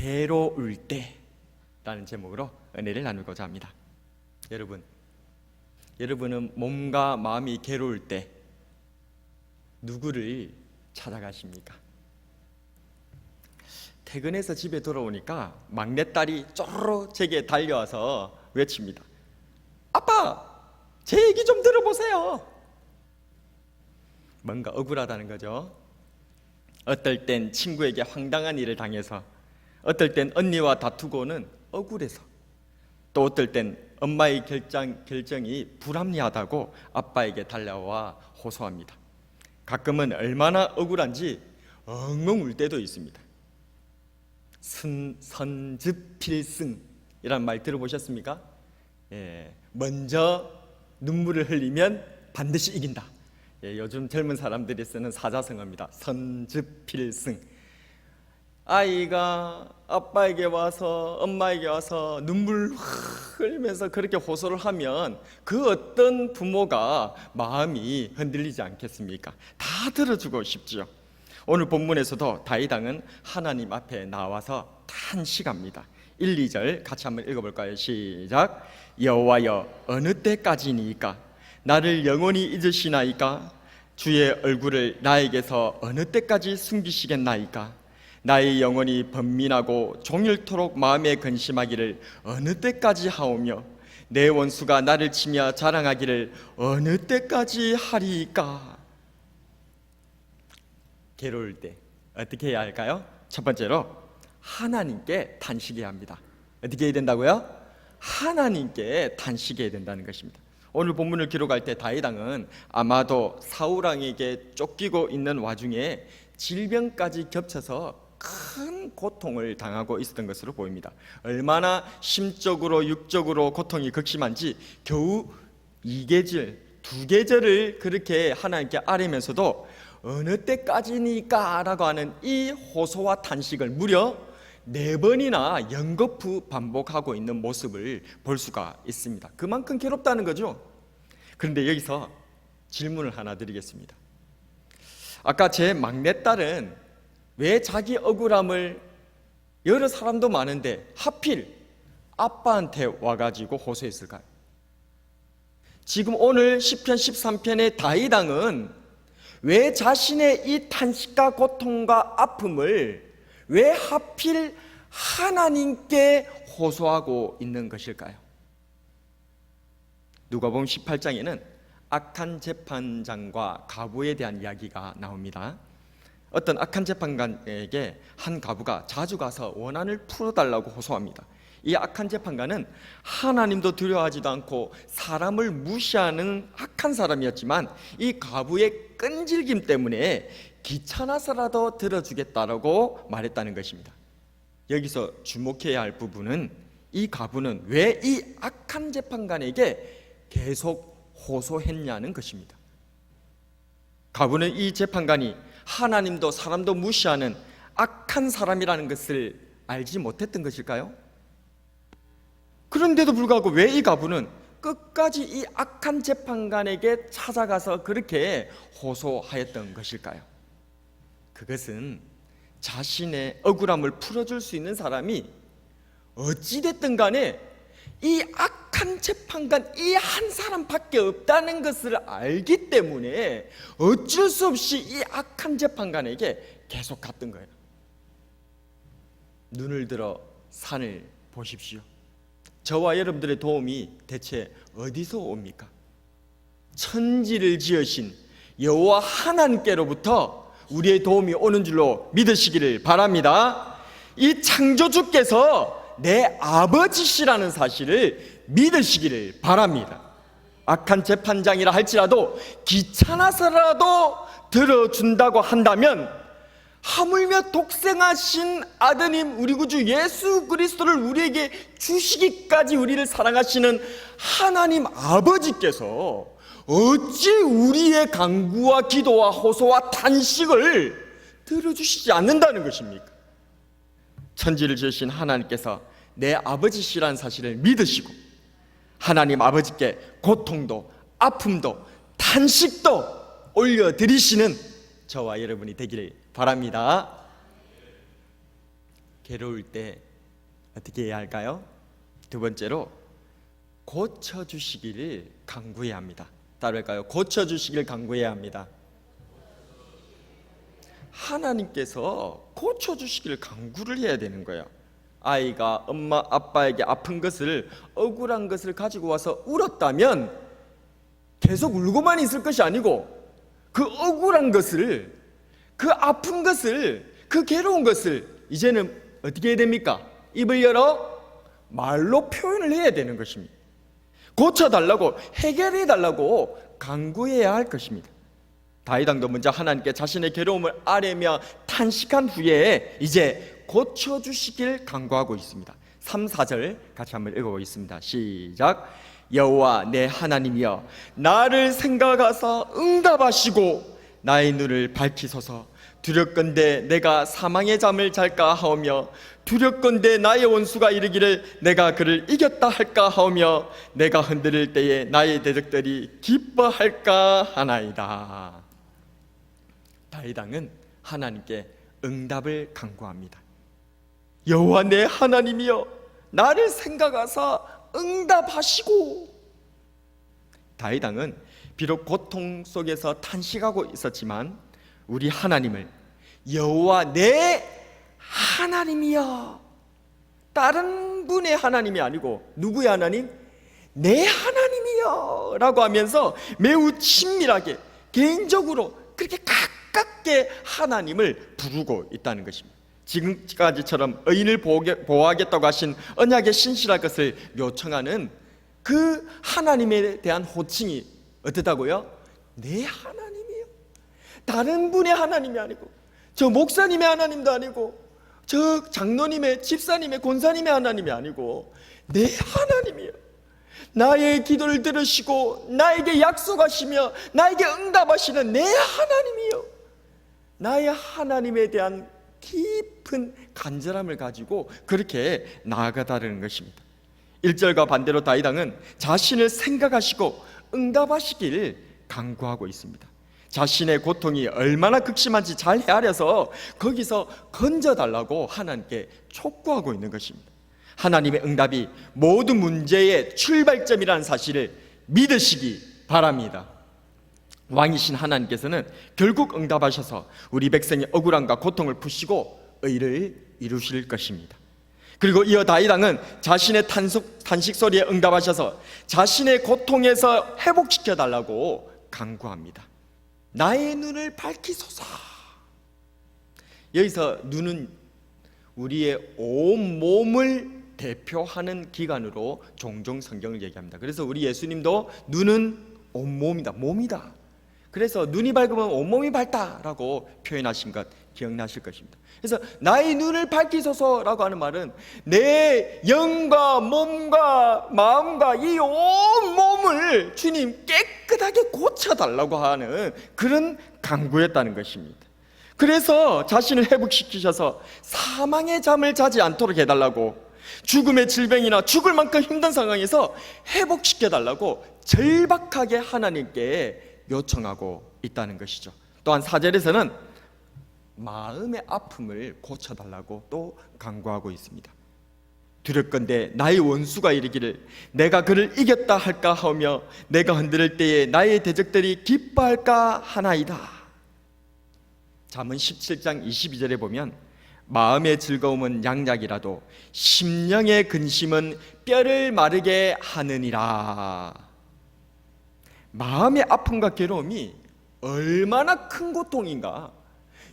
괴로울 때라는 제목으로 은혜를 나누고자 합니다. 여러분, 여러분은 몸과 마음이 괴로울 때 누구를 찾아가십니까? 퇴근해서 집에 돌아오니까 막내딸이 쪼르르 제게 달려와서 외칩니다. 아빠, 제 얘기 좀 들어보세요. 뭔가 억울하다는 거죠. 어떨 땐 친구에게 황당한 일을 당해서, 어떨 땐 언니와 다투고는 억울해서, 또 어떨 땐 엄마의 결정, 결정이 불합리하다고 아빠에게 달려와 호소합니다. 가끔은 얼마나 억울한지 엉엉 울 때도 있습니다. 선, 선즙필승이란 말 들어보셨습니까? 예, 먼저 눈물을 흘리면 반드시 이긴다. 예, 요즘 젊은 사람들이 쓰는 사자성어입니다. 선즙필승. 아이가 아빠에게 와서 엄마에게 와서 눈물 흘리면서 그렇게 호소를 하면 그 어떤 부모가 마음이 흔들리지 않겠습니까? 다 들어주고 싶지요. 오늘 본문에서도 다이당은 하나님 앞에 나와서 탄식합니다. 1, 2절 같이 한번 읽어볼까요? 시작. 여호와여 어느 때까지니까 나를 영원히 잊으시나이까 주의 얼굴을 나에게서 어느 때까지 숨기시겠나이까 나의 영혼이 번민하고 종일토록 마음에 근심하기를 어느 때까지 하오며 내 원수가 나를 치며 자랑하기를 어느 때까지 하리까 괴로울 때 어떻게 해야 할까요? 첫 번째로 하나님께 탄식해야 합니다. 어떻게 해야 된다고요? 하나님께 탄식해야 된다는 것입니다. 오늘 본문을 기록할 때 다이당은 아마도 사우랑에게 쫓기고 있는 와중에 질병까지 겹쳐서 큰 고통을 당하고 있었던 것으로 보입니다. 얼마나 심적으로 육적으로 고통이 극심한지 겨우 이 계절, 두 계절을 그렇게 하나님께 아뢰면서도 어느 때까지니까라고 하는 이 호소와 탄식을 무려 네 번이나 연거푸 반복하고 있는 모습을 볼 수가 있습니다. 그만큼 괴롭다는 거죠. 그런데 여기서 질문을 하나 드리겠습니다. 아까 제 막내딸은 왜 자기 억울함을 여러 사람도 많은데 하필 아빠한테 와가지고 호소했을까요? 지금 오늘 10편 13편의 다이당은 왜 자신의 이 탄식과 고통과 아픔을 왜 하필 하나님께 호소하고 있는 것일까요? 누가복음 18장에는 악한 재판장과 가부에 대한 이야기가 나옵니다. 어떤 악한 재판관에게 한 가부가 자주 가서 원한을 풀어달라고 호소합니다. 이 악한 재판관은 하나님도 두려워하지도 않고 사람을 무시하는 악한 사람이었지만 이 가부의 끈질김 때문에 귀찮아서라도 들어주겠다라고 말했다는 것입니다. 여기서 주목해야 할 부분은 이 가부는 왜 이 악한 재판관에게 계속 호소했냐는 것입니다. 가부는 이 재판관이 하나님도 사람도 무시하는 악한 사람이라는 것을 알지 못했던 것일까요? 그런데도 불구하고 왜 이 가부는 끝까지 이 악한 재판관에게 찾아가서 그렇게 호소하였던 것일까요? 그것은 자신의 억울함을 풀어줄 수 있는 사람이 어찌됐든 간에 이 악한 재판관 이 한 사람밖에 없다는 것을 알기 때문에 어쩔 수 없이 이 악한 재판관에게 계속 갔던 거예요. 눈을 들어 산을 보십시오. 저와 여러분들의 도움이 대체 어디서 옵니까? 천지를 지으신 여호와 하나님께로부터 우리의 도움이 오는 줄로 믿으시기를 바랍니다. 이 창조주께서 내 아버지시라는 사실을 믿으시기를 바랍니다. 악한 재판장이라 할지라도 귀찮아서라도 들어준다고 한다면 하물며 독생하신 아드님 우리 구주 예수 그리스도를 우리에게 주시기까지 우리를 사랑하시는 하나님 아버지께서 어찌 우리의 강구와 기도와 호소와 탄식을 들어주시지 않는다는 것입니까? 천지를 지으신 하나님께서 내 아버지시라는 사실을 믿으시고 하나님 아버지께 고통도 아픔도 탄식도 올려드리시는 저와 여러분이 되기를 바랍니다. 괴로울 때 어떻게 해야 할까요? 두 번째로 고쳐 주시기를 간구해야 합니다. 따를까요? 고쳐 주시기를 간구해야 합니다. 하나님께서 고쳐 주시기를 간구를 해야 되는 거예요. 아이가 엄마 아빠에게 아픈 것을 억울한 것을 가지고 와서 울었다면 계속 울고만 있을 것이 아니고 그 억울한 것을 그 아픈 것을 그 괴로운 것을 이제는 어떻게 해야 됩니까? 입을 열어 말로 표현을 해야 되는 것입니다. 고쳐달라고 해결해 달라고 강구해야 할 것입니다. 다이당도 먼저 하나님께 자신의 괴로움을 아뢰며 탄식한 후에 이제 고쳐주시길 간구하고 있습니다. 3, 4절 같이 한번 읽어보겠습니다. 시작. 여호와 내 하나님이여 나를 생각하사 응답하시고 나의 눈을 밝히소서 두렵건대 내가 사망의 잠을 잘까 하오며 두렵건대 나의 원수가 이르기를 내가 그를 이겼다 할까 하오며 내가 흔들릴 때에 나의 대적들이 기뻐할까 하나이다. 다이당은 하나님께 응답을 간구합니다. 여호와 내 하나님이여 나를 생각하사 응답하시고 다이당은 비록 고통 속에서 탄식하고 있었지만 우리 하나님을 여호와 내 하나님이여 다른 분의 하나님이 아니고 누구의 하나님? 내 하나님이여 라고 하면서 매우 친밀하게 개인적으로 그렇게 가깝게 하나님을 부르고 있다는 것입니다. 지금까지처럼 의인을 보호하겠다고 하신 언약의 신실할 것을 요청하는 그 하나님에 대한 호칭이 어떻다고요? 내 하나님이요. 다른 분의 하나님이 아니고 저 목사님의 하나님도 아니고 저 장로님의 집사님의 권사님의 하나님이 아니고 내 하나님이요. 나의 기도를 들으시고 나에게 약속하시며 나에게 응답하시는 내 하나님이요. 나의 하나님에 대한 깊은 간절함을 가지고 그렇게 나아가다는 것입니다. 1절과 반대로 다이당은 자신을 생각하시고 응답하시길 간구하고 있습니다. 자신의 고통이 얼마나 극심한지 잘 헤아려서 거기서 건져달라고 하나님께 촉구하고 있는 것입니다. 하나님의 응답이 모든 문제의 출발점이라는 사실을 믿으시기 바랍니다. 왕이신 하나님께서는 결국 응답하셔서 우리 백성의 억울함과 고통을 푸시고 의를 이루실 것입니다. 그리고 이어 다이당은 자신의 탄속, 탄식 소리에 응답하셔서 자신의 고통에서 회복시켜 달라고 간구합니다. 나의 눈을 밝히소서. 여기서 눈은 우리의 온 몸을 대표하는 기관으로 종종 성경을 얘기합니다. 그래서 우리 예수님도 눈은 온 몸이다, 몸이다. 그래서 눈이 밝으면 온 몸이 밝다라고 표현하신 것 기억나실 것입니다. 그래서 나의 눈을 밝히소서라고 하는 말은 내 영과 몸과 마음과 이 온 몸을 주님 깨끗하게 고쳐달라고 하는 그런 강구였다는 것입니다. 그래서 자신을 회복시키셔서 사망의 잠을 자지 않도록 해달라고 죽음의 질병이나 죽을 만큼 힘든 상황에서 회복시켜달라고 절박하게 하나님께 요청하고 있다는 것이죠. 또한 사절에서는 마음의 아픔을 고쳐달라고 또 강구하고 있습니다. 두렵건대 나의 원수가 이르기를 내가 그를 이겼다 할까 하며 내가 흔들릴 때에 나의 대적들이 기뻐할까 하나이다. 잠언 17장 22절에 보면 마음의 즐거움은 양약이라도 심령의 근심은 뼈를 마르게 하느니라. 마음의 아픔과 괴로움이 얼마나 큰 고통인가.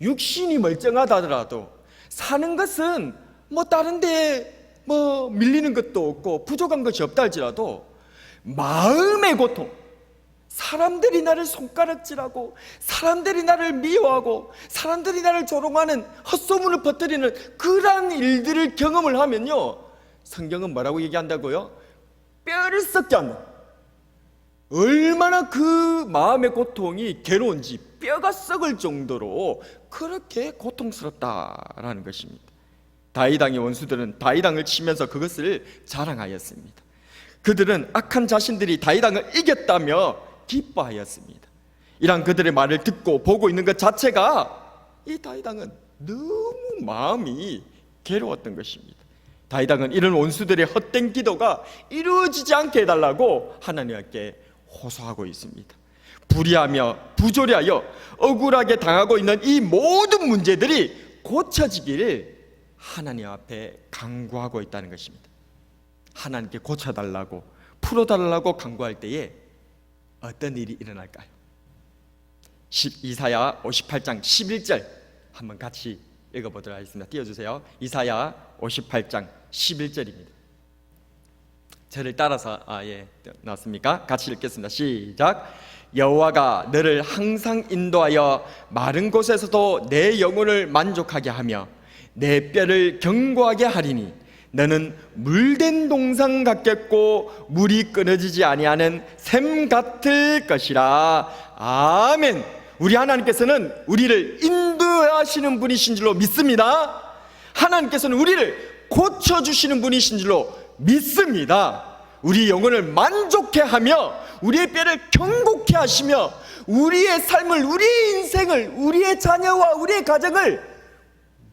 육신이 멀쩡하다더라도 사는 것은 뭐 다른데 뭐 밀리는 것도 없고 부족한 것이 없다 할지라도 마음의 고통, 사람들이 나를 손가락질하고 사람들이 나를 미워하고 사람들이 나를 조롱하는 헛소문을 퍼뜨리는 그러한 일들을 경험을 하면요 성경은 뭐라고 얘기한다고요? 뼈를 썩게 한다 얼마나 그 마음의 고통이 괴로운지 뼈가 썩을 정도로 그렇게 고통스럽다라는 것입니다 다이당의 원수들은 다이당을 치면서 그것을 자랑하였습니다 그들은 악한 자신들이 다이당을 이겼다며 기뻐하였습니다. 이런 그들의 말을 듣고 보고 있는 것 자체가 이 다이당은 너무 마음이 괴로웠던 것입니다. 다이당은 이런 원수들의 헛된 기도가 이루어지지 않게 해달라고 하나님께 호소하고 있습니다. 불의하며 부조리하여 억울하게 당하고 있는 이 모든 문제들이 고쳐지기를 하나님 앞에 강구하고 있다는 것입니다. 하나님께 고쳐달라고 풀어달라고 강구할 때에 어떤 일이 일어날까요? 10, 이사야 58장 11절 한번 같이 읽어보도록 하겠습니다. 띄워주세요. 이사야 58장 11절입니다. 저를 따라서 아예 나왔습니까? 같이 읽겠습니다. 시작. 여호와가 너를 항상 인도하여 마른 곳에서도 내 영혼을 만족하게 하며 내 뼈를 견고하게 하리니 너는 물된 동상 같겠고 물이 끊어지지 아니하는 샘 같을 것이라. 아멘. 우리 하나님께서는 우리를 인도하시는 분이신 줄로 믿습니다. 하나님께서는 우리를 고쳐 주시는 분이신 줄로 믿습니다. 우리 영혼을 만족해 하며 우리의 뼈를 견고케 하시며 우리의 삶을 우리의 인생을 우리의 자녀와 우리의 가정을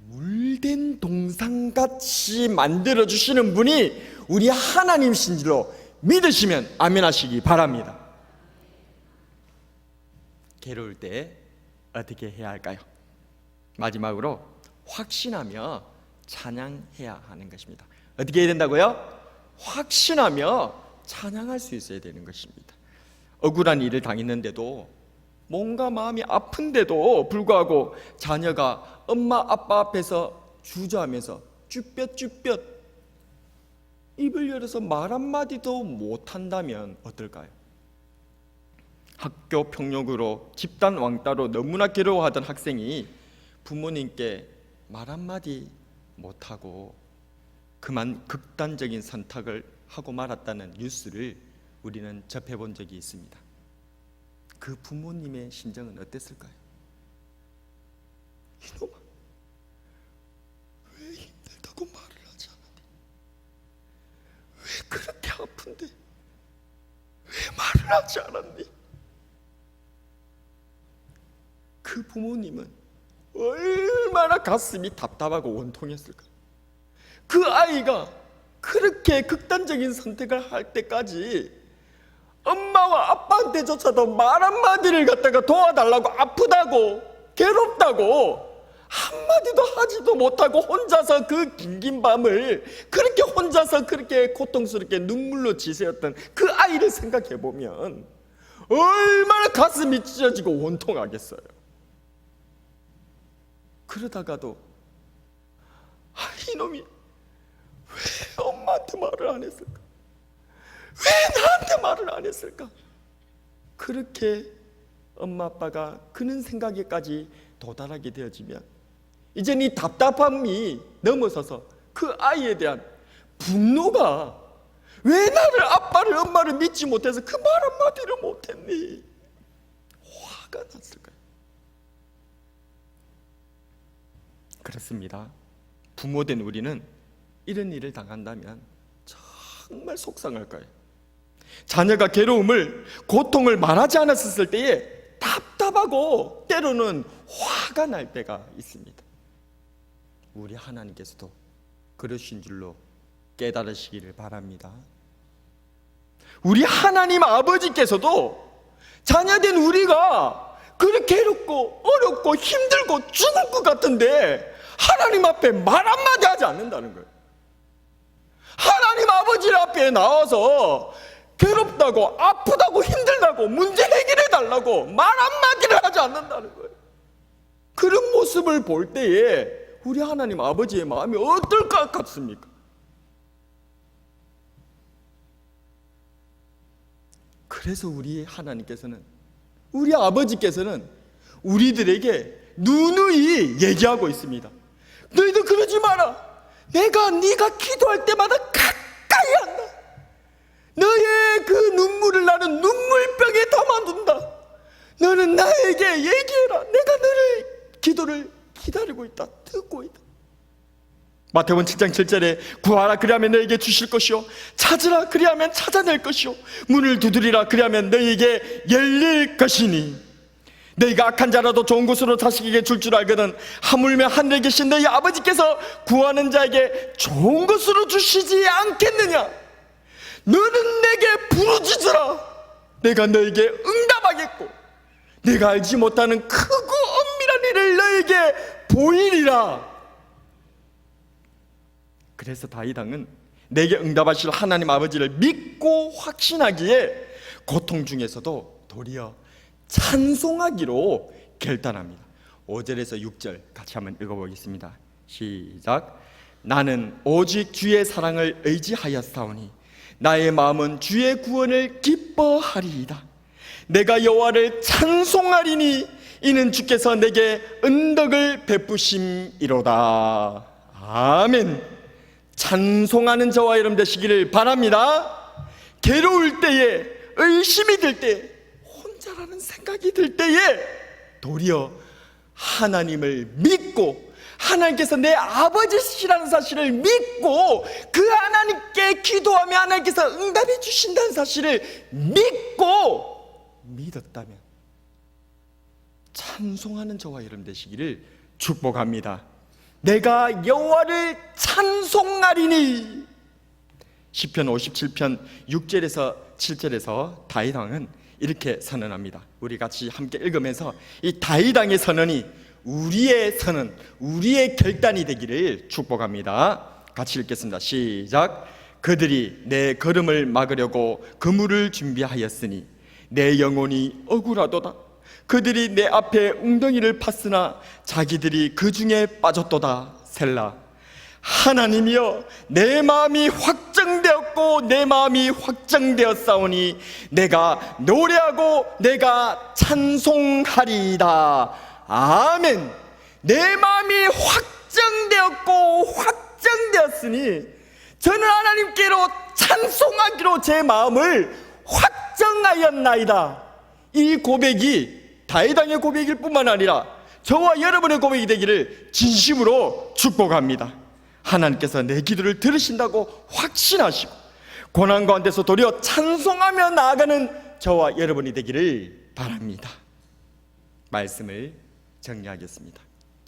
물된 동상같이 만들어 주시는 분이 우리 하나님이신 줄로 믿으시면 아멘 하시기 바랍니다. 괴로울 때 어떻게 해야 할까요? 마지막으로 확신하며 찬양해야 하는 것입니다. 어떻게 해야 된다고요? 확신하며 찬양할 수 있어야 되는 것입니다. 억울한 일을 당했는데도 뭔가 마음이 아픈데도 불구하고 자녀가 엄마 아빠 앞에서 주저하면서 쭈뼛쭈뼛 입을 열어서 말 한마디도 못한다면 어떨까요? 학교 폭력으로 집단 왕따로 너무나 괴로워하던 학생이 부모님께 말 한마디 못하고 그만 극단적인 선택을 하고 말았다는 뉴스를 우리는 접해본 적이 있습니다. 그 부모님의 심정은 어땠을까요? 이놈아, 왜 힘들다고 말을 하지 않았니? 왜 그렇게 아픈데 왜 말을 하지 않았니? 그 부모님은 얼마나 가슴이 답답하고 원통했을까? 그 아이가 그렇게 극단적인 선택을 할 때까지 엄마와 아빠한테조차도 말 한마디를 갖다가 도와달라고 아프다고 괴롭다고 한마디도 하지도 못하고 혼자서 그 긴긴 밤을 그렇게 혼자서 그렇게 고통스럽게 눈물로 지새웠던 그 아이를 생각해 보면 얼마나 가슴이 찢어지고 원통하겠어요. 그러다가도 아, 이놈이 왜 엄마한테 말을 안 했을까? 왜 나한테 말을 안 했을까? 그렇게 엄마 아빠가 그런 생각에까지 도달하게 되어지면 이제 이 답답함이 넘어서서 그 아이에 대한 분노가 왜 나를 아빠를 엄마를 믿지 못해서 그 말 한마디를 못했니? 화가 났을까요? 그렇습니다. 부모된 우리는 이런 일을 당한다면 정말 속상할 거예요. 자녀가 괴로움을 고통을 말하지 않았을 때에 답답하고 때로는 화가 날 때가 있습니다. 우리 하나님께서도 그러신 줄로 깨달으시기를 바랍니다. 우리 하나님 아버지께서도 자녀된 우리가 그렇게 괴롭고 어렵고 힘들고 죽을 것 같은데 하나님 앞에 말 한마디 하지 않는다는 거예요. 하나님 아버지 앞에 나와서 괴롭다고 아프다고 힘들다고 문제 해결해 달라고 말 한마디를 하지 않는다는 거예요. 그런 모습을 볼 때에 우리 하나님 아버지의 마음이 어떨 것 같습니까? 그래서 우리 하나님께서는 우리 아버지께서는 우리들에게 누누이 얘기하고 있습니다. 너희들 그러지 마라. 내가 네가 기도할 때마다 가까이 한다. 너의 그 눈물을 나는 눈물병에 담아둔다. 너는 나에게 얘기해라. 내가 너를 기도를 기다리고 있다. 듣고 있다. 마태복음 7장 7절에 구하라 그리하면 너에게 주실 것이요 찾으라 그리하면 찾아낼 것이요 문을 두드리라 그리하면 너에게 열릴 것이니 내가 악한 자라도 좋은 곳으로 자식에게 줄줄 알거든 하물며 하늘에 계신 너희 아버지께서 구하는 자에게 좋은 것으로 주시지 않겠느냐 너는 내게 부르짖으라 내가 너에게 응답하겠고 내가 알지 못하는 크고 엄밀한 일을 너에게 보이리라 그래서 다윗왕은 내게 응답하실 하나님 아버지를 믿고 확신하기에 고통 중에서도 도리어 찬송하기로 결단합니다. 5절에서 6절 같이 한번 읽어보겠습니다. 시작. 나는 오직 주의 사랑을 의지하였사오니 나의 마음은 주의 구원을 기뻐하리이다. 내가 여호와를 찬송하리니 이는 주께서 내게 은덕을 베푸심이로다. 아멘. 찬송하는 저와 여러분 되시기를 바랍니다. 괴로울 때에 의심이 들 때, 혼자라는 생각이 들 때에 도리어 하나님을 믿고 하나님께서 내 아버지시라는 사실을 믿고 그 하나님께 기도하며 하나님께서 응답해 주신다는 사실을 믿고 믿었다면 찬송하는 저와 여러분 되시기를 축복합니다. 내가 여호와를 찬송하리니 시편 57편 6절에서 7절에서 다윗 왕은 이렇게 선언합니다. 우리 같이 함께 읽으면서 이 다윗 왕의 선언이 우리의 선언, 우리의 결단이 되기를 축복합니다. 같이 읽겠습니다. 시작. 그들이 내 걸음을 막으려고 그물을 준비하였으니 내 영혼이 억울하도다. 그들이 내 앞에 웅덩이를 팠으나 자기들이 그 중에 빠졌도다. 셀라. 하나님이여 내 마음이 확정되었고 내 마음이 확정되었사오니 내가 노래하고 내가 찬송하리이다. 아멘. 내 마음이 확정되었고 확정되었으니 저는 하나님께로 찬송하기로 제 마음을 확정하였나이다. 이 고백이 다윗왕의 고백일 뿐만 아니라 저와 여러분의 고백이 되기를 진심으로 축복합니다. 하나님께서 내 기도를 들으신다고 확신하시고 고난 가운데서 도리어 찬송하며 나아가는 저와 여러분이 되기를 바랍니다. 말씀을 정리하겠습니다.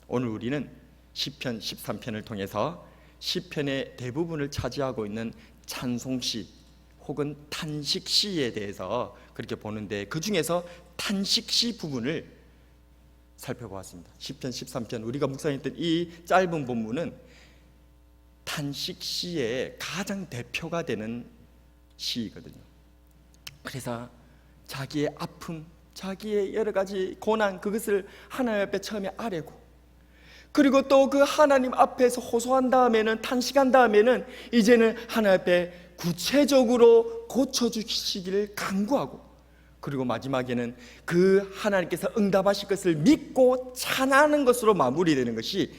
오늘 우리는 시편 13편을 통해서 시편의 대부분을 차지하고 있는 찬송시 혹은 탄식시에 대해서 그렇게 보는데 그 중에서 탄식시 부분을 살펴보았습니다. 10편, 13편 우리가 묵상했던 이 짧은 본문은 탄식시의 가장 대표가 되는 시이거든요. 그래서 자기의 아픔, 자기의 여러 가지 고난 그것을 하나님 앞에 처음에 아뢰고 그리고 또 그 하나님 앞에서 호소한 다음에는 탄식한 다음에는 이제는 하나님 앞에 구체적으로 고쳐 주시기를 간구하고 그리고 마지막에는 그 하나님께서 응답하실 것을 믿고 찬하는 것으로 마무리되는 것이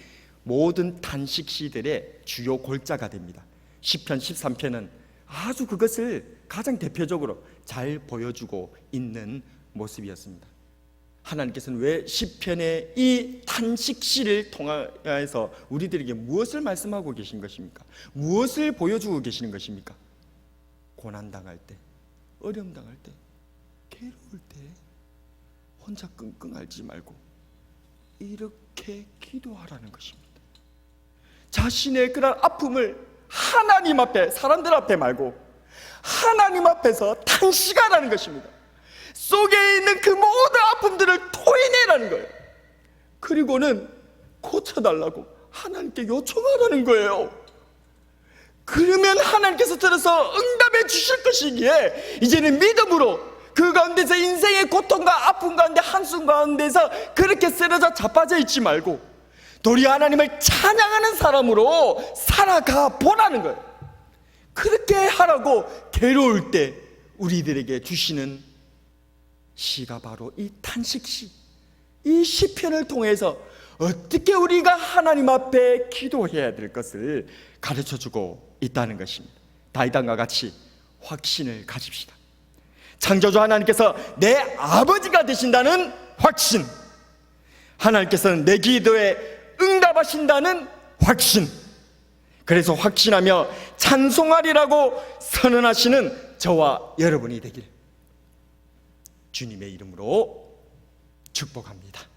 모든 단식 시들의 주요 골자가 됩니다. 10편, 13편은 아주 그것을 가장 대표적으로 잘 보여주고 있는 모습이었습니다. 하나님께서는 왜 시편의 이 탄식시를 통하여서 우리들에게 무엇을 말씀하고 계신 것입니까? 무엇을 보여주고 계시는 것입니까? 고난 당할 때, 어려움 당할 때, 괴로울 때 혼자 끙끙 앓지 말고 이렇게 기도하라는 것입니다. 자신의 그런 아픔을 하나님 앞에 사람들 앞에 말고 하나님 앞에서 탄식하라는 것입니다. 속에 있는 그 모든 아픔들을 토해내라는 거예요. 그리고는 고쳐달라고 하나님께 요청하라는 거예요. 그러면 하나님께서 들어서 응답해 주실 것이기에 이제는 믿음으로 그 가운데서 인생의 고통과 아픔 가운데 한숨 가운데서 그렇게 쓰러져 자빠져 있지 말고 도리 하나님을 찬양하는 사람으로 살아가 보라는 거예요. 그렇게 하라고 괴로울 때 우리들에게 주시는 시가 바로 이 탄식시, 이 시편을 통해서 어떻게 우리가 하나님 앞에 기도해야 될 것을 가르쳐 주고 있다는 것입니다. 다이단과 같이 확신을 가집시다. 창조주 하나님께서 내 아버지가 되신다는 확신. 하나님께서는 내 기도에 응답하신다는 확신. 그래서 확신하며 찬송하리라고 선언하시는 저와 여러분이 되길 주님의 이름으로 축복합니다.